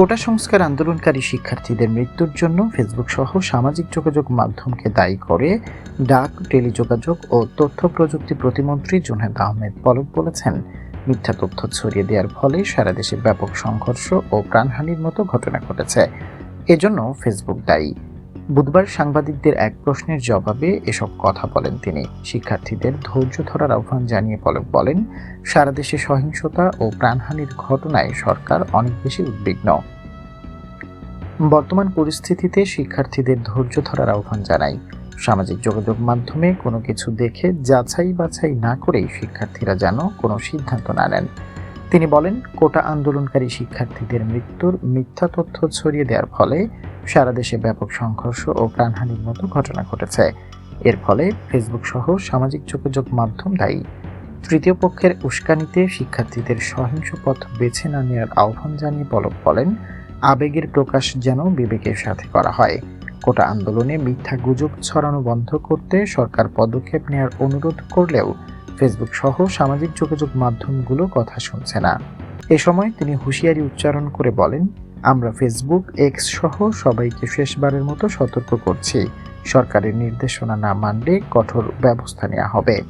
কোটা সংস্কার আন্দোলনকারী শিক্ষার্থীদের মৃত্যুর জন্য ফেসবুক সহ সামাজিক যোগাযোগ মাধ্যমকে দায়ী করে ডাক, টেলিযোগাযোগ ও তথ্য প্রযুক্তি প্রতিমন্ত্রী জুনায়দ আহমেদ পলক বলেছেন, মিথ্যা তথ্য ছড়িয়ে দেওয়ার ফলে সারা দেশে ব্যাপক সংঘর্ষ ও প্রাণহানির মতো ঘটনা ঘটেছে। এজন্য ফেসবুক দায়ী। বুধবার সাংবাদিকদের এক প্রশ্নের জবাবে এসব কথা বলেন তিনি। শিক্ষার্থীদের ধৈর্য ধরার আহ্বান জানিয়ে পলক বলেন, সারা দেশে সহিংসতা ও প্রাণহানির ঘটনায় সরকার অনেক বেশি উদ্বিগ্ন। বর্তমান পরিস্থিতিতে শিক্ষার্থীদের ধৈর্য ধরার আহ্বান জানাই। সামাজিক যোগাযোগ মাধ্যমে কোনো কিছু দেখে যাচাই বাছাই না করেই শিক্ষার্থীরা যেন কোনো সিদ্ধান্ত না নেন। তিনি বলেন, কোটা আন্দোলনকারী শিক্ষার্থীদের মৃত্যুর মিথ্যা তথ্য ছড়িয়ে দেওয়ার ফলে সারা দেশে ব্যাপক সংঘর্ষ ও প্রাণহানির মতো ঘটনা ঘটেছে। এর ফলে ফেসবুক সহ সামাজিক যোগাযোগ মাধ্যম দায়ী। তৃতীয় পক্ষের উস্কানিতে শিক্ষার্থীদের সহিংস পথ বেছে না নেওয়ার আহ্বান জানিয়ে পলক বলেন, আবেগের প্রকাশ যেন বিবেকের সাথে করা হয়। কোটা আন্দোলনে মিথ্যা গুজব ছড়ানো বন্ধ করতে সরকার পদক্ষেপ নেওয়ার অনুরোধ করলেও ফেসবুক সহ সামাজিক যোগাযোগ মাধ্যমগুলো কথা শুনছে না। এ সময় তিনি হুঁশিয়ারি উচ্চারণ করে বলেন আমরা ফেসবুক এক্স সহ সবাইকে শেষবারের মতো সতর্ক করছি। সরকারের নির্দেশনা না মানলে কঠোর ব্যবস্থা নেওয়া হবে।